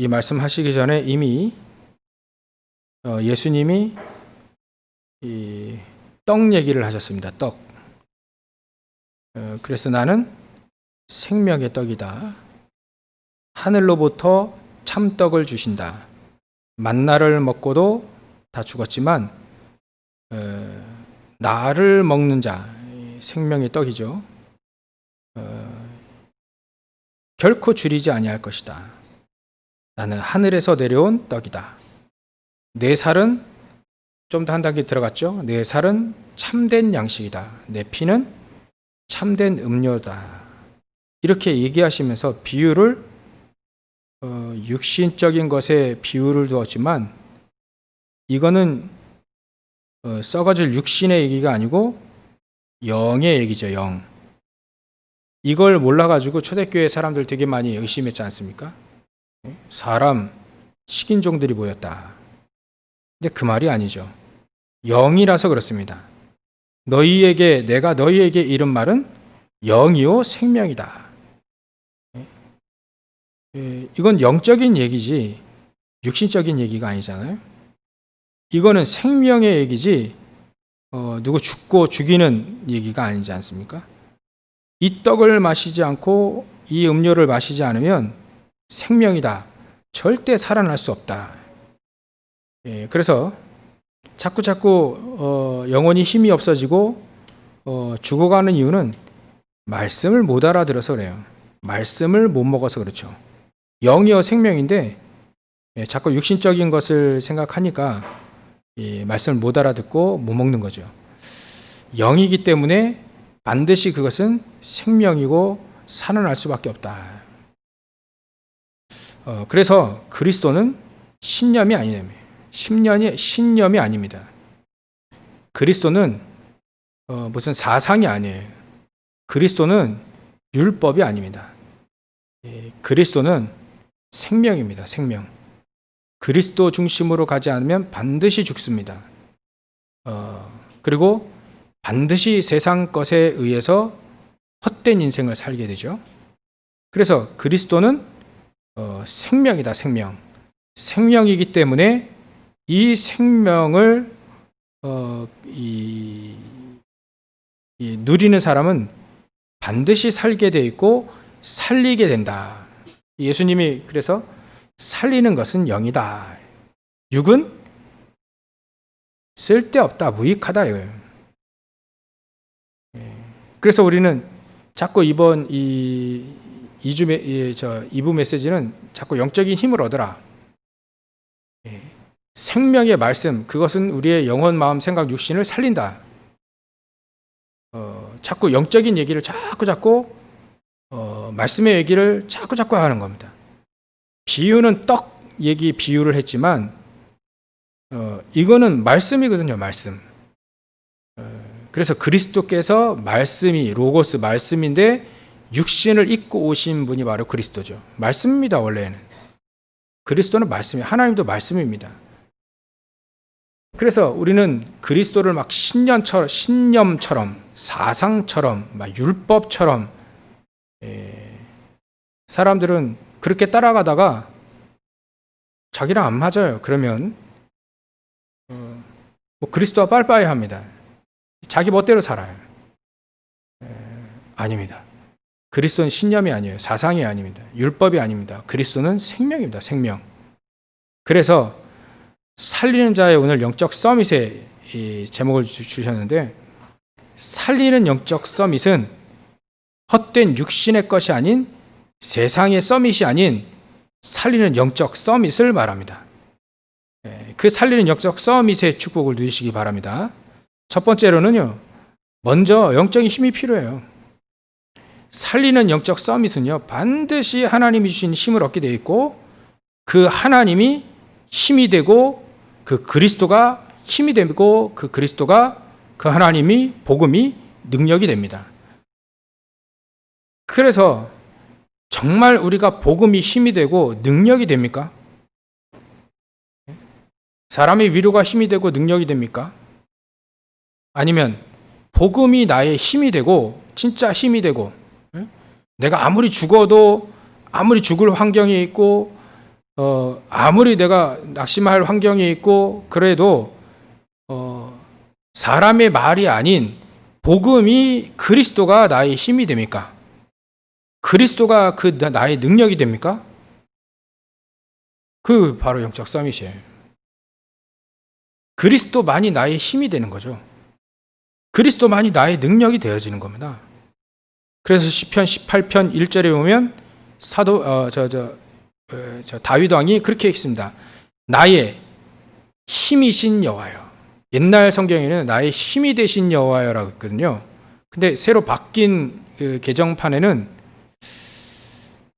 이 말씀하시기 전에 이미 어, 예수님이 이떡 얘기를 하셨습니다. 떡. 어, 그래서 나는 생명의 떡이다. 하늘로부터 참떡을 주신다. 만나를 먹고도 다 죽었지만 어, 나를 먹는 자이 생명의 떡이죠. 어, 결코 줄이지 아니할 것이다. 나는 하늘에서 내려온 떡이다. 내 살은 좀 더 한 단계 들어갔죠. 내 살은 참된 양식이다. 내 피는 참된 음료다. 이렇게 얘기하시면서 비유를 어, 육신적인 것에 비유를 두었지만 이거는 어, 썩어질 육신의 얘기가 아니고 영의 얘기죠. 영. 이걸 몰라가지고 초대교회 사람들 되게 많이 의심했지 않습니까? 사람 식인종들이 모였다. 근데 그 말이 아니죠. 영이라서 그렇습니다. 너희에게 내가 너희에게 이른 말은 영이요 생명이다. 예, 이건 영적인 얘기지 육신적인 얘기가 아니잖아요. 이거는 생명의 얘기지 어, 누구 죽고 죽이는 얘기가 아니지 않습니까? 이 떡을 마시지 않고 이 음료를 마시지 않으면 생명이다. 절대 살아날 수 없다. 예, 그래서 자꾸 자꾸 어, 영혼이 힘이 없어지고 어, 죽어가는 이유는 말씀을 못 알아들어서 그래요. 말씀을 못 먹어서 그렇죠. 영이여 생명인데 예, 자꾸 육신적인 것을 생각하니까 이 말씀을 못 알아듣고 못 먹는 거죠. 영이기 때문에 반드시 그것은 생명이고 살아날 수밖에 없다. 어, 그래서 그리스도는 신념이 아니에요. 신념이 신념이 아닙니다. 그리스도는 어, 무슨 사상이 아니에요. 그리스도는 율법이 아닙니다. 예, 그리스도는 생명입니다. 생명. 그리스도 중심으로 가지 않으면 반드시 죽습니다. 어, 그리고 반드시 세상 것에 의해서 헛된 인생을 살게 되죠. 그래서 그리스도는 어, 생명이다, 생명. 생명이기 때문에 이 생명을 어, 이, 이 누리는 사람은 반드시 살게 돼 있고 살리게 된다. 예수님이 그래서 살리는 것은 영이다. 육은 쓸데없다, 무익하다. 예. 그래서 우리는 자꾸 이번 이 이주 메, 저 이부 메시지는 자꾸 영적인 힘을 얻어라. 예. 생명의 말씀 그것은 우리의 영혼, 마음, 생각, 육신을 살린다. 어, 자꾸 영적인 얘기를 자꾸 자꾸 어, 말씀의 얘기를 자꾸 자꾸 하는 겁니다. 비유는 떡 얘기 비유를 했지만 어, 이거는 말씀이거든요, 말씀. 어, 그래서 그리스도께서 말씀이 로고스 말씀인데 육신을 입고 오신 분이 바로 그리스도죠. 말씀입니다, 원래는. 그리스도는 말씀이 하나님도 말씀입니다. 그래서 우리는 그리스도를 막 신념처럼, 신념처럼 사상처럼 막 율법처럼 예, 사람들은 그렇게 따라가다가 자기랑 안 맞아요. 그러면 어, 뭐 그리스도와 빨빠이 합니다. 자기 멋대로 살아요. 에, 아닙니다. 그리스도는 신념이 아니에요. 사상이 아닙니다. 율법이 아닙니다. 그리스도는 생명입니다. 생명. 그래서 살리는 자의 오늘 영적 서밋에 이 제목을 주, 주셨는데 살리는 영적 서밋은 헛된 육신의 것이 아닌 세상의 서밋이 아닌 살리는 영적 서밋을 말합니다. 예, 그 살리는 영적 서밋의 축복을 누리시기 바랍니다. 첫 번째로는요, 먼저 영적인 힘이 필요해요. 살리는 영적 서밋은요, 반드시 하나님이 주신 힘을 얻게 되어 있고, 그 하나님이 힘이 되고, 그 그리스도가 힘이 되고, 그 그리스도가 그 하나님이 복음이 능력이 됩니다. 그래서 정말 우리가 복음이 힘이 되고 능력이 됩니까? 사람의 위로가 힘이 되고 능력이 됩니까? 아니면 복음이 나의 힘이 되고 진짜 힘이 되고 내가 아무리 죽어도 아무리 죽을 환경에 있고 어, 아무리 내가 낙심할 환경에 있고 그래도 어, 사람의 말이 아닌 복음이 그리스도가 나의 힘이 됩니까? 그리스도가 그 나- 나의 능력이 됩니까? 그 바로 영적 서밋이에요. 그리스도만이 나의 힘이 되는 거죠. 그리스도만이 나의 능력이 되어지는 겁니다. 그래서 시편 18편 1절에 보면 사도 어 저저 어, 저 다윗 왕이 그렇게 읽습니다. 나의 힘이신 여호와여. 옛날 성경에는 나의 힘이 되신 여호와여라고 했거든요. 근데 새로 바뀐 그 개정판에는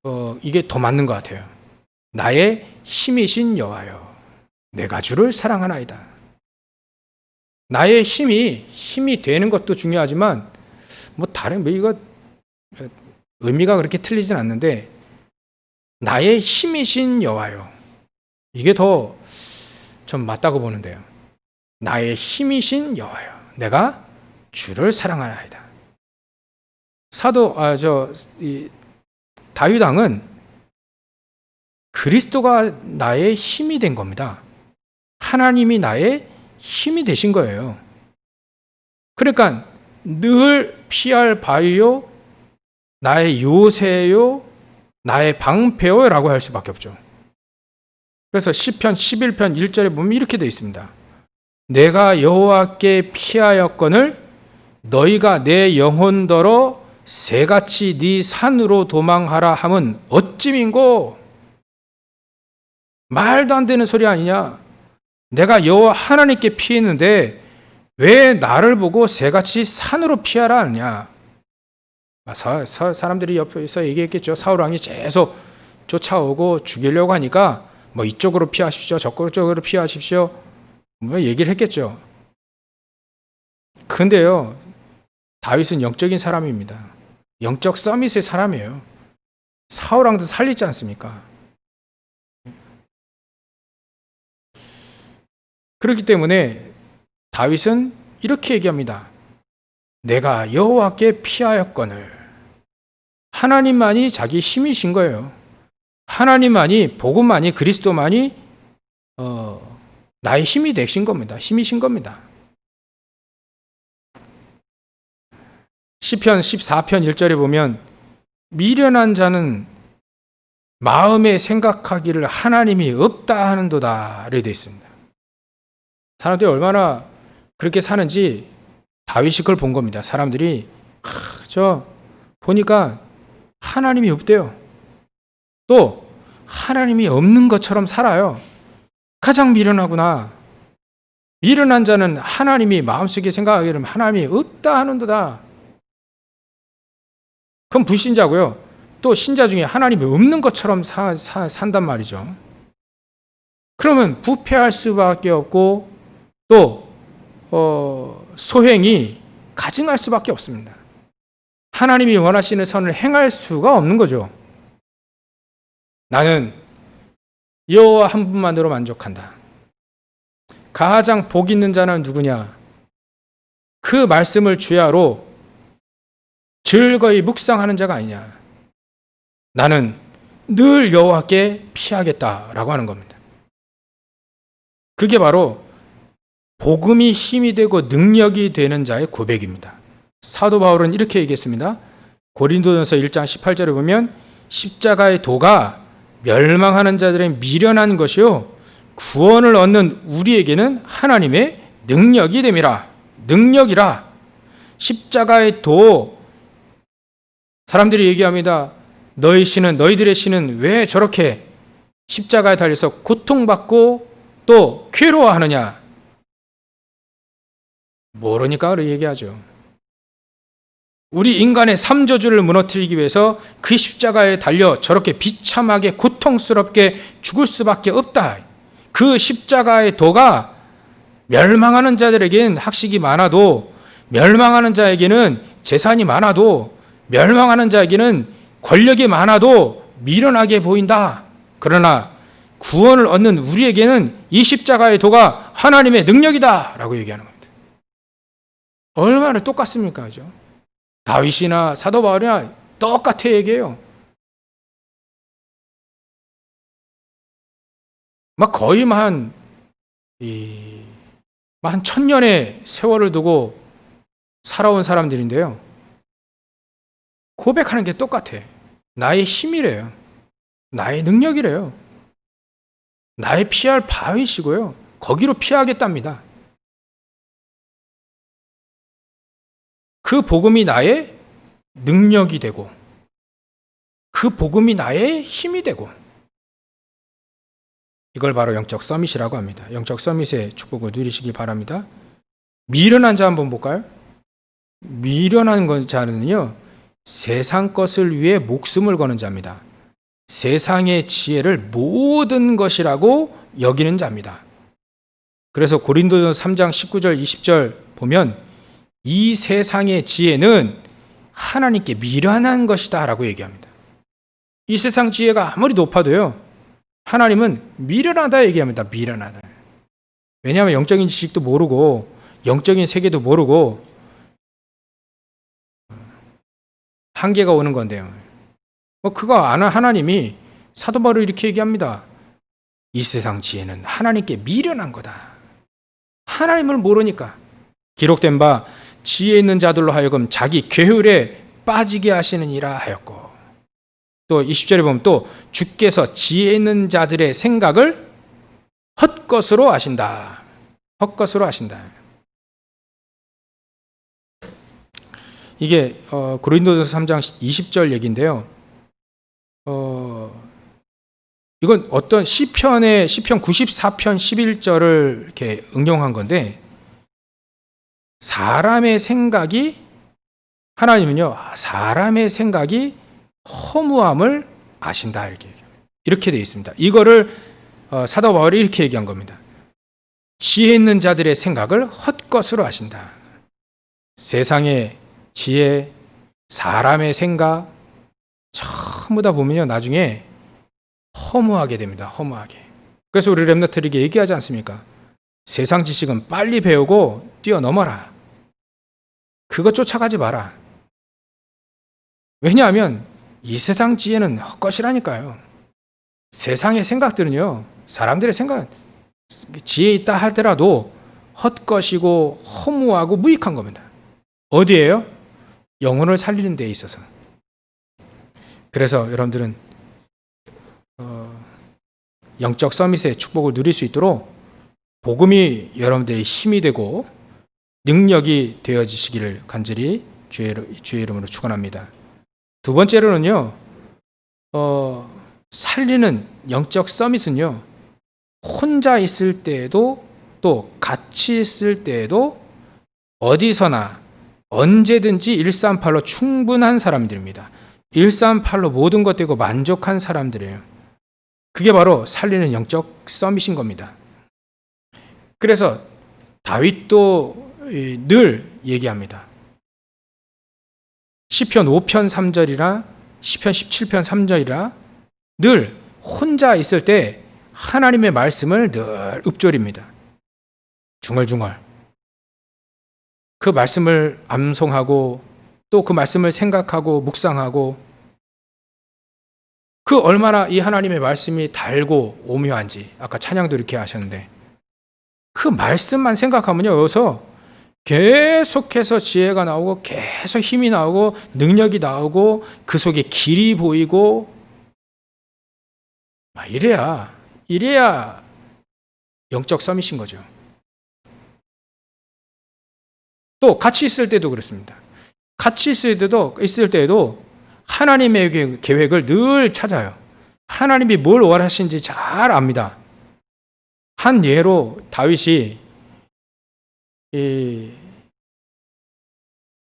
어, 이게 더 맞는 것 같아요. 나의 힘이신 여호와여. 내가 주를 사랑하나이다. 나의 힘이 힘이 되는 것도 중요하지만 뭐 다른 뭐 이거 의미가 그렇게 틀리진 않는데 나의 힘이신 여호와요. 이게 더 좀 맞다고 보는데요. 나의 힘이신 여호와요. 내가 주를 사랑하나이다. 사도 아저이 다윗 왕은 그리스도가 나의 힘이 된 겁니다. 하나님이 나의 힘이 되신 거예요. 그러니까 늘 피할 바위요, 나의 요새요, 나의 방패요라고 할 수밖에 없죠. 그래서 시편 11편 1절에 보면 이렇게 되어 있습니다. 내가 여호와께 피하였거늘 너희가 내 영혼더러 새같이 네 산으로 도망하라 함은 어찌민고 말도 안 되는 소리 아니냐? 내가 여호와 하나님께 피했는데 왜 나를 보고 새같이 산으로 피하라 하느냐? 아, 사, 사, 사람들이 옆에서 얘기했겠죠. 사울 왕이 계속 쫓아오고 죽이려고 하니까 뭐 이쪽으로 피하십시오, 저쪽으로 피하십시오. 뭐 얘기를 했겠죠. 근데요, 다윗은 영적인 사람입니다. 영적 서밋의 사람이에요. 사울 왕도 살리지 않습니까? 그렇기 때문에 다윗은 이렇게 얘기합니다. 내가 여호와께 피하였거늘 하나님만이 자기 힘이신 거예요. 하나님만이 복음만이 그리스도만이 어, 나의 힘이 되신 겁니다. 힘이신 겁니다. 시편 14편 1절에 보면 미련한 자는 마음에 생각하기를 하나님이 없다 하는도다래 되어 있습니다. 사람들이 얼마나 그렇게 사는지 다윗이 그걸 본 겁니다. 사람들이 아, 저 보니까 하나님이 없대요. 또 하나님이 없는 것처럼 살아요. 가장 미련하구나. 미련한 자는 하나님이 마음속에 생각하기를 하나님이 없다 하는도다. 그건 불신자고요. 또 신자 중에 하나님이 없는 것처럼 사, 사, 산단 말이죠. 그러면 부패할 수밖에 없고 또 어, 소행이 가증할 수밖에 없습니다. 하나님이 원하시는 선을 행할 수가 없는 거죠. 나는 여호와 한 분만으로 만족한다. 가장 복 있는 자는 누구냐? 그 말씀을 주야로 즐거이 묵상하는 자가 아니냐. 나는 늘 여호와께 피하겠다라고 하는 겁니다. 그게 바로 복음이 힘이 되고 능력이 되는 자의 고백입니다. 사도 바울은 이렇게 얘기했습니다. 고린도전서 1장 18절에 보면 십자가의 도가 멸망하는 자들의 미련한 것이요 구원을 얻는 우리에게는 하나님의 능력이 됨이라. 능력이라. 십자가의 도 사람들이 얘기합니다. 너희 신은 너희들의 신은 왜 저렇게 십자가에 달려서 고통받고 또 괴로워하느냐? 모르니까 그렇게 얘기하죠. 우리 인간의 삼저주를 무너뜨리기 위해서 그 십자가에 달려 저렇게 비참하게 고통스럽게 죽을 수밖에 없다. 그 십자가의 도가 멸망하는 자들에게는 학식이 많아도 멸망하는 자에게는 재산이 많아도 멸망하는 자에게는 권력이 많아도 미련하게 보인다. 그러나 구원을 얻는 우리에게는 이 십자가의 도가 하나님의 능력이다. 라고 얘기하는 겁니다. 얼마나 똑같습니까? 그죠? 다윗이나 사도 바울이나 똑같아 얘기해요. 막 거의 한, 이, 한 천년의 세월을 두고 살아온 사람들인데요. 고백하는 게 똑같아. 나의 힘이래요. 나의 능력이래요. 나의 피할 바위시고요. 거기로 피하겠답니다. 그 복음이 나의 능력이 되고, 그 복음이 나의 힘이 되고, 이걸 바로 영적 서밋이라고 합니다. 영적 서밋의 축복을 누리시기 바랍니다. 미련한 자 한번 볼까요? 미련한 건 자는요, 세상 것을 위해 목숨을 거는 자입니다. 세상의 지혜를 모든 것이라고 여기는 자입니다. 그래서 고린도전 3장 19절 20절 보면 이 세상의 지혜는 하나님께 미련한 것이다 라고 얘기합니다. 이 세상 지혜가 아무리 높아도요. 하나님은 미련하다 얘기합니다. 미련하다. 왜냐하면 영적인 지식도 모르고 영적인 세계도 모르고 한계가 오는 건데요. 뭐 그거 아는 하나님이 사도 바로 이렇게 얘기합니다. 이 세상 지혜는 하나님께 미련한 거다. 하나님을 모르니까 기록된 바 지혜 있는 자들로 하여금 자기 괴율에 빠지게 하시느니라 하였고 또 20절에 보면 또 주께서 지혜 있는 자들의 생각을 헛것으로 아신다. 헛것으로 아신다. 이게 어, 고린도전서 3장 20절 얘기인데요. 어, 이건 어떤 시편의 시편 94편 11절을 이렇게 응용한 건데 사람의 생각이 하나님은요 사람의 생각이 허무함을 아신다 이렇게 이렇게 돼 있습니다. 이거를 어, 사도 바울이 이렇게 얘기한 겁니다. 지혜 있는 자들의 생각을 헛것으로 아신다. 세상의 지혜, 사람의 생각 전부 다 보면요 나중에 허무하게 됩니다. 허무하게. 그래서 우리 랩너트에게 얘기하지 않습니까? 세상 지식은 빨리 배우고 뛰어넘어라. 그거 쫓아가지 마라. 왜냐하면 이 세상 지혜는 헛것이라니까요. 세상의 생각들은요, 사람들의 생각, 지혜 있다 할때라도 헛것이고 허무하고 무익한 겁니다. 어디에요? 영혼을 살리는 데 있어서. 그래서 여러분들은 어, 영적 서밋의 축복을 누릴 수 있도록 복음이 여러분들의 힘이 되고 능력이 되어지시기를 간절히 주의, 주의 이름으로 축원합니다. 두 번째로는요, 어, 살리는 영적 서밋은요, 혼자 있을 때에도 또 같이 있을 때에도 어디서나 언제든지 138로 충분한 사람들입니다. 138로 모든 것 되고 만족한 사람들이에요. 그게 바로 살리는 영적 서밋인 겁니다. 그래서 다윗도 늘 얘기합니다. 시편 5편 3절이라 시편 17편 3절이라 늘 혼자 있을 때 하나님의 말씀을 늘 읊조립니다. 중얼중얼. 그 말씀을 암송하고 또 그 말씀을 생각하고 묵상하고 그 얼마나 이 하나님의 말씀이 달고 오묘한지 아까 찬양도 이렇게 하셨는데 그 말씀만 생각하면요 여기서 계속해서 지혜가 나오고 계속 힘이 나오고 능력이 나오고 그 속에 길이 보이고 이래야 이래야 영적 서밋인 거죠. 또 같이 있을 때도 그렇습니다. 같이 있을 때도 있을 때에도 하나님의 계획을 늘 찾아요. 하나님이 뭘 원하시는지 잘 압니다. 한 예로 다윗이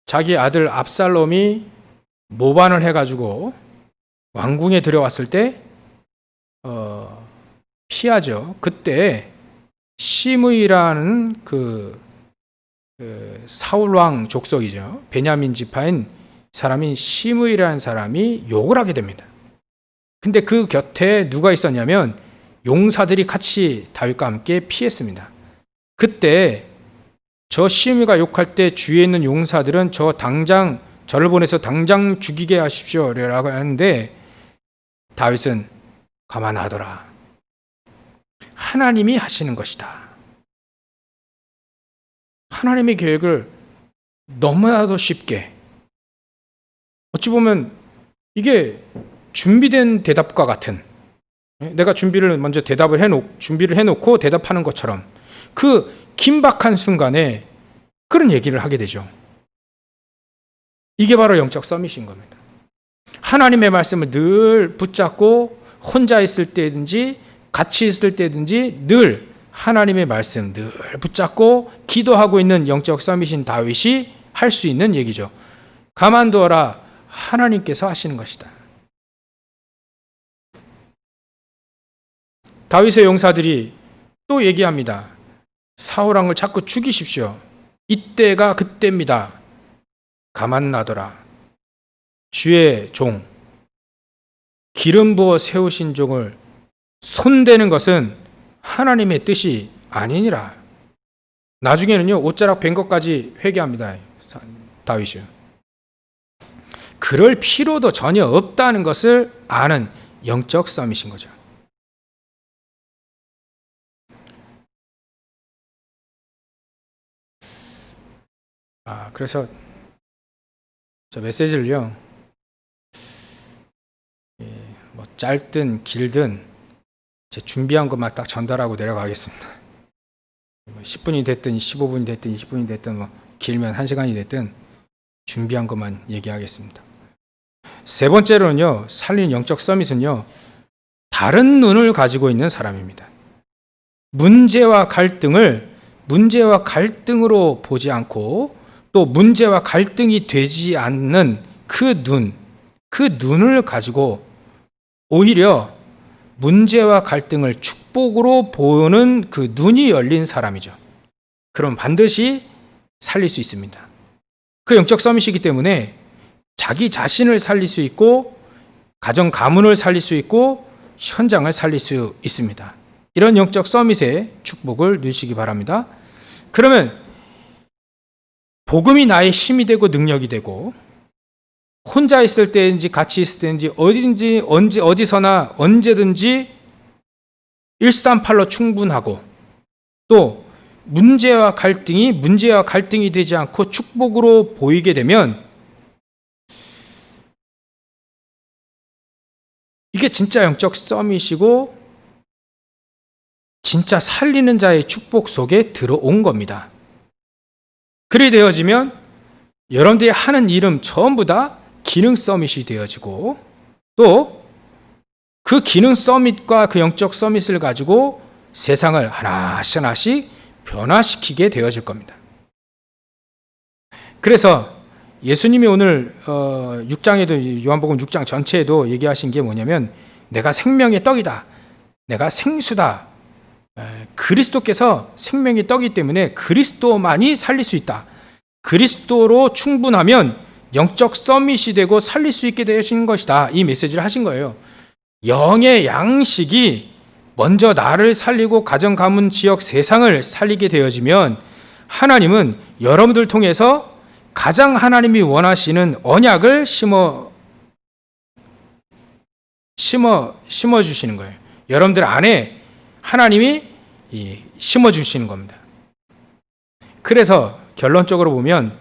자기 아들 압살롬이 모반을 해가지고 왕궁에 들여왔을 때 어, 피하죠. 그때 시므이라는 그, 그 사울 왕 족속이죠. 베냐민 지파인 사람인 시므이라는 사람이 욕을 하게 됩니다. 근데 그 곁에 누가 있었냐면 용사들이 같이 다윗과 함께 피했습니다. 그때 저 시므이가 욕할 때 주위에 있는 용사들은 저 당장 저를 보내서 당장 죽이게 하십시오라고 하는데 다윗은 가만하더라. 하나님이 하시는 것이다. 하나님의 계획을 너무나도 쉽게 어찌 보면 이게 준비된 대답과 같은 예, 내가 준비를 먼저 대답을 해놓 준비를 해놓고 대답하는 것처럼 그 긴박한 순간에 그런 얘기를 하게 되죠. 이게 바로 영적 서밋인 겁니다. 하나님의 말씀을 늘 붙잡고 혼자 있을 때든지 같이 있을 때든지 늘 하나님의 말씀 늘 붙잡고 기도하고 있는 영적 서밋인 다윗이 할 수 있는 얘기죠. 가만두어라 하나님께서 하시는 것이다. 다윗의 용사들이 또 얘기합니다. 사울 왕을 자꾸 죽이십시오. 이때가 그때입니다. 가만 놔둬라. 주의 종 기름 부어 세우신 종을 손대는 것은 하나님의 뜻이 아니니라. 나중에는요 옷자락 벤 것까지 회개합니다. 다윗이요. 그럴 필요도 전혀 없다는 것을 아는 영적 싸움이신 거죠. 아, 그래서 저 메시지를요, 예, 뭐 짧든 길든 제 준비한 것만 딱 전달하고 내려가겠습니다. 뭐 10분이 됐든 15분이 됐든 20분이 됐든 뭐 길면 1시간이 됐든 준비한 것만 얘기하겠습니다. 세 번째로는요, 살린 영적 서밋은요, 다른 눈을 가지고 있는 사람입니다. 문제와 갈등을 문제와 갈등으로 보지 않고 또 문제와 갈등이 되지 않는 그 눈, 그 눈을 가지고 오히려 문제와 갈등을 축복으로 보는 그 눈이 열린 사람이죠. 그럼 반드시 살릴 수 있습니다. 그 영적 서밋이기 때문에 자기 자신을 살릴 수 있고 가정 가문을 살릴 수 있고 현장을 살릴 수 있습니다. 이런 영적 서밋의 축복을 누리시기 바랍니다. 그러면 복음이 나의 힘이 되고 능력이 되고 혼자 있을 때인지 같이 있을 때인지 어딘지 언제 어디서나 언제든지 일삼팔로 충분하고 또 문제와 갈등이 문제와 갈등이 되지 않고 축복으로 보이게 되면 이게 진짜 영적 썸이시고 진짜 살리는 자의 축복 속에 들어온 겁니다. 그리 되어지면 여러분들이 하는 일은 전부 다 기능 서밋이 되어지고 또 그 기능 서밋과 그 영적 서밋을 가지고 세상을 하나씩 하나씩 변화시키게 되어질 겁니다. 그래서 예수님이 오늘 6장에도 요한복음 6장 전체에도 얘기하신 게 뭐냐면 내가 생명의 떡이다. 내가 생수다. 그리스도께서 생명의 떡이기 때문에 그리스도만이 살릴 수 있다. 그리스도로 충분하면 영적 서밋이 되고 살릴 수 있게 되신 것이다. 이 메시지를 하신 거예요. 영의 양식이 먼저 나를 살리고 가정 가문 지역 세상을 살리게 되어지면 하나님은 여러분들 통해서 가장 하나님이 원하시는 언약을 심어 심어 심어 주시는 거예요. 여러분들 안에 하나님이 심어 주시는 겁니다. 그래서 결론적으로 보면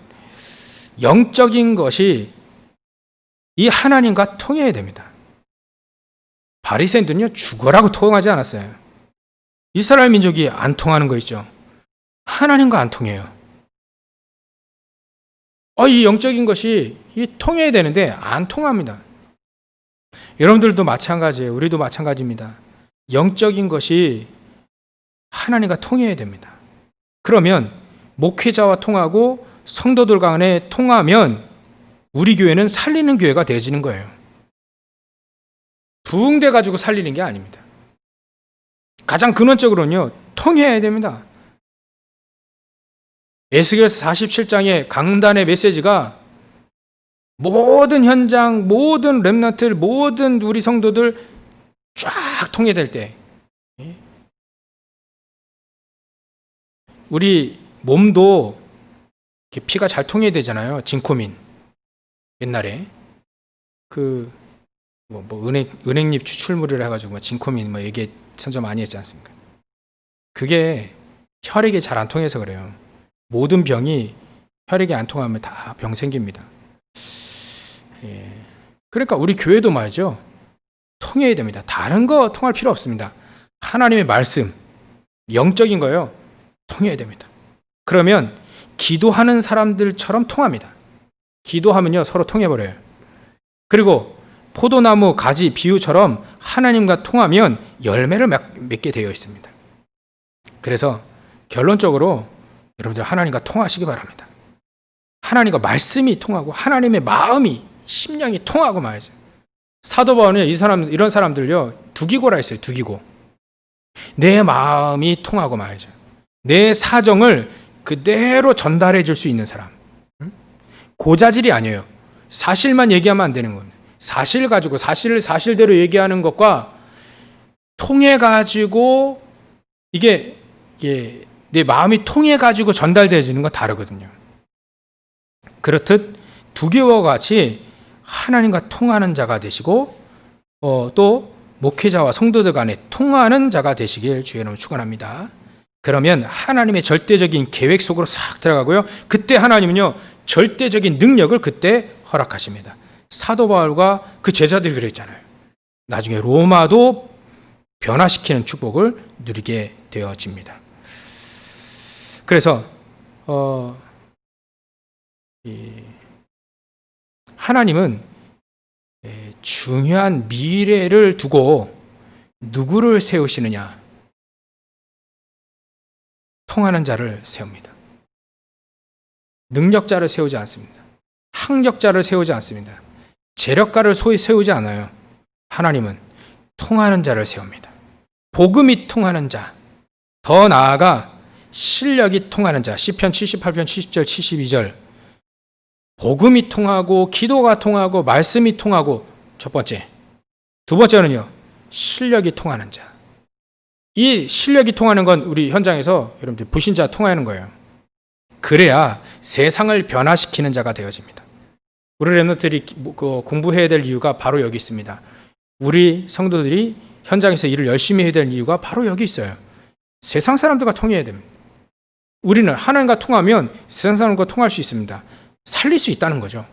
영적인 것이 이 하나님과 통해야 됩니다. 바리새인들은요 죽어라고 통하지 않았어요. 이스라엘 민족이 안 통하는 거 있죠. 하나님과 안 통해요. 어, 이 영적인 것이 이 통해야 되는데 안 통합니다. 여러분들도 마찬가지예요. 우리도 마찬가지입니다. 영적인 것이 하나님과 통해야 됩니다. 그러면 목회자와 통하고 성도들 간에 통하면 우리 교회는 살리는 교회가 되어지는 거예요. 부흥돼 가지고 살리는 게 아닙니다. 가장 근원적으로는요, 통해야 됩니다. 에스겔서 47장의 강단의 메시지가 모든 현장, 모든 렘넌트들, 모든 우리 성도들 쫙 통해될 때 우리 몸도 피가 잘 통해야 되잖아요. 진코민 옛날에 그 뭐, 뭐 은행 은행잎 추출물이라 해가지고 뭐 진코민 뭐 얘기 선저 많이 했지 않습니까? 그게 혈액이 잘 안 통해서 그래요. 모든 병이 혈액이 안 통하면 다 병 생깁니다. 예. 그러니까 우리 교회도 말이죠. 통해야 됩니다. 다른 거 통할 필요 없습니다. 하나님의 말씀, 영적인 거요. 통해야 됩니다. 그러면 기도하는 사람들처럼 통합니다. 기도하면요 서로 통해버려요. 그리고 포도나무 가지 비유처럼 하나님과 통하면 열매를 맺게 되어 있습니다. 그래서 결론적으로 여러분들 하나님과 통하시기 바랍니다. 하나님과 말씀이 통하고 하나님의 마음이 심령이 통하고 말이죠. 사도 바울은 이 사람 이런 사람들요 두기고라 했어요. 두기고 내 마음이 통하고 말이죠. 내 사정을 그대로 전달해 줄 수 있는 사람. 응? 고자질이 아니에요. 사실만 얘기하면 안 되는 겁니다. 사실 가지고 사실을 사실대로 얘기하는 것과 통해 가지고 이게, 이게 내 마음이 통해 가지고 전달되어지는 건 다르거든요. 그렇듯 두개와 같이 하나님과 통하는 자가 되시고 어, 또 목회자와 성도들 간에 통하는 자가 되시길 주의 이름으로 축원합니다. 그러면 하나님의 절대적인 계획 속으로 싹 들어가고요. 그때 하나님은요 절대적인 능력을 그때 허락하십니다. 사도 바울과 그 제자들이 그랬잖아요. 나중에 로마도 변화시키는 축복을 누리게 되어집니다. 그래서 어, 이, 하나님은 예, 중요한 미래를 두고 누구를 세우시느냐? 통하는 자를 세웁니다. 능력자를 세우지 않습니다. 학력자를 세우지 않습니다. 재력가를 소위 세우지 않아요. 하나님은 통하는 자를 세웁니다. 복음이 통하는 자, 더 나아가 실력이 통하는 자. 시편 78편 70절 72절. 복음이 통하고 기도가 통하고 말씀이 통하고 첫 번째. 두 번째는요. 실력이 통하는 자. 이 실력이 통하는 건 우리 현장에서 여러분들 불신자 통하는 거예요. 그래야 세상을 변화시키는 자가 되어집니다. 우리 랩너들이 그 공부해야 될 이유가 바로 여기 있습니다. 우리 성도들이 현장에서 일을 열심히 해야 될 이유가 바로 여기 있어요. 세상 사람들과 통해야 됩니다. 우리는 하나님과 통하면 세상 사람과 통할 수 있습니다. 살릴 수 있다는 거죠.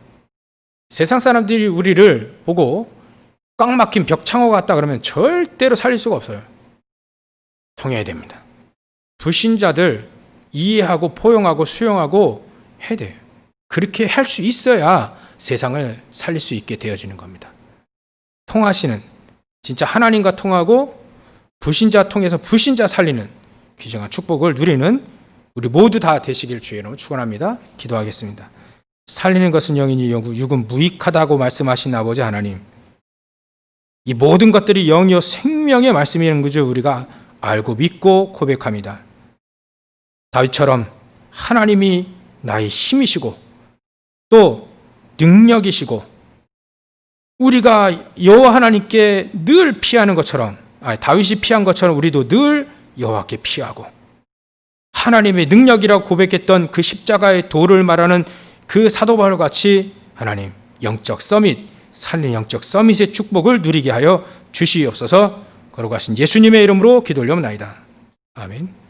세상 사람들이 우리를 보고 꽉 막힌 벽창호 같다 그러면 절대로 살릴 수가 없어요. 통해야 됩니다. 불신자들 이해하고 포용하고 수용하고 해야 돼요. 그렇게 할 수 있어야 세상을 살릴 수 있게 되어지는 겁니다. 통하시는 진짜 하나님과 통하고 불신자 통해서 불신자 살리는 귀정한 축복을 누리는 우리 모두 다 되시길 주의 이름으로 축원합니다. 기도하겠습니다. 살리는 것은 영이니 육은 무익하다고 말씀하신 아버지 하나님. 이 모든 것들이 영이요 생명의 말씀이라는 거죠. 우리가 알고 믿고 고백합니다. 다윗처럼 하나님이 나의 힘이시고 또 능력이시고 우리가 여호와 하나님께 늘 피하는 것처럼 아니, 다윗이 피한 것처럼 우리도 늘 여호와께 피하고 하나님의 능력이라고 고백했던 그 십자가의 도를 말하는 그 사도 바울 같이 하나님 영적 서밋 살린 영적 서밋의 축복을 누리게 하여 주시옵소서 거룩하신 예수님의 이름으로 기도 올려옵나이다. 아멘.